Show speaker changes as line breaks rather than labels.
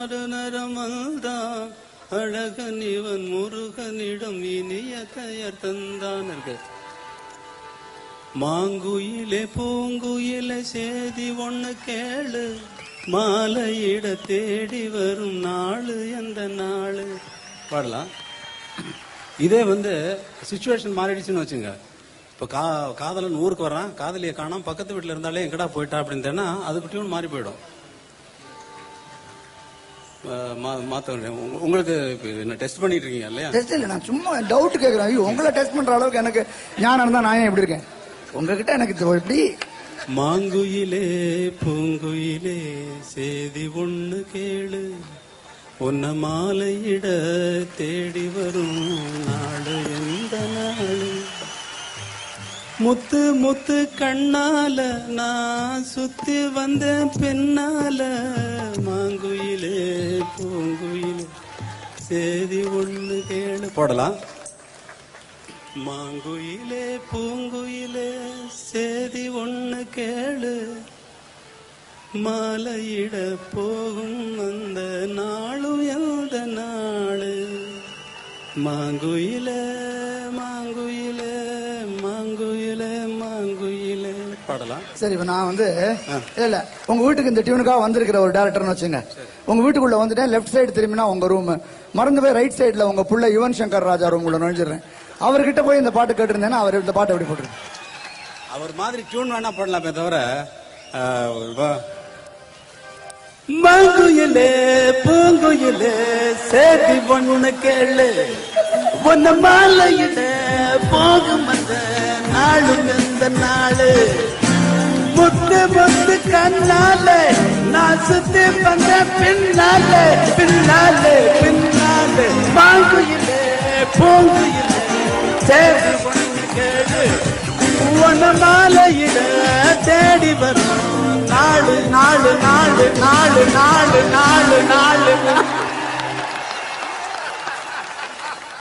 நரமல்தான் அழகன் இவன் முருகனிடம் இனிய பெயர் தந்தான் இருக்கு மாங்குயிலே பூங்குயிலே சேதி ஒன்னு கேளு. மாலையிட தேடி வரும் நாளு எந்த நாளு. பாடலாம். இதே வந்து சுச்சுவேஷன் மாறிடுச்சுன்னு வச்சுங்க. இப்போ கா காதலன் ஊருக்கு வர்றான் காதலியை காணாம் பக்கத்து வீட்டில் இருந்தாலே எங்கடா போயிட்டா அப்படின்னு தேனா அது டியூன் மாறி போயிடும். மாத்த உங்களுக்கு என்ன டெஸ்ட் பண்ணிட்டு இருக்கீங்க இல்லையா?
டெஸ்ட் இல்லை நான் சும்மா டவுட் கேட்குறேன் ஐயோ உங்களை டெஸ்ட் பண்ற அளவுக்கு எனக்கு ஞானம் இருந்தா நான் ஏன் இப்படி இருக்கேன்? உங்ககிட்ட எனக்கு எப்படி
மாங்குயிலே பூங்குயிலே சேதி ஒண்ணு கேளு. உன்ன மாலையிட தேடி வரும் நாடு முத்து முத்து கண்ணால நான் சுத்தி வந்தேன் பின்னால மாங்குயிலே பூங்குயிலே. சேதி ஒண்ணு கேளு. போடலாம். மாங்குயிலே பூங்குயிலே சேதி ஒண்ணு கேளு. மாலையிட போகும் அந்த நாளும் எந்த நாளு? மாங்குயிலே மாங்குயிலே பாடலாம்.
சரி இப்ப நான் வந்து இல்ல இல்ல. உங்க வீட்டுக்கு இந்த டியூனுக்காக வந்திருக்கிற ஒரு டேரக்டர்னு வச்சுங்க. உங்க வீட்டுக்குள்ள வந்துட்டேன் லெஃப்ட் சைடு திரும்பினா உங்க ரூம் மறந்து போய் ரைட் சைடுல உங்க புள்ள யுவன் சங்கர் ராஜா ரூம் உள்ள நுழைஞ்சிடுறேன். அவர்கிட்ட போய் இந்த பாட்டு கேட்டிருந்தேன்னா அவர் இந்த பாட்டை எப்படி போட்டுருங்க
அவர் மாதிரி டியூன் வேணா போடலாமே தவிர மாங்குயிலே பூங்குயிலே சேதி ஒண்ணு கேளு. உன்ன மாலையிட போகும் அந்த நாளும். பிறந்த நாளு. முத்து முத்து கண்ணால நான் சுத்தி வந்த பின்னால பின்னால பின்னால. மாங்குயிலே பூங்குயிலே சேதி ஒண்ணு கேளு. உன்ன மாலையிட தேடி வரும். நாலு நாலு நாலு நாலு நாலு நாலு நாலு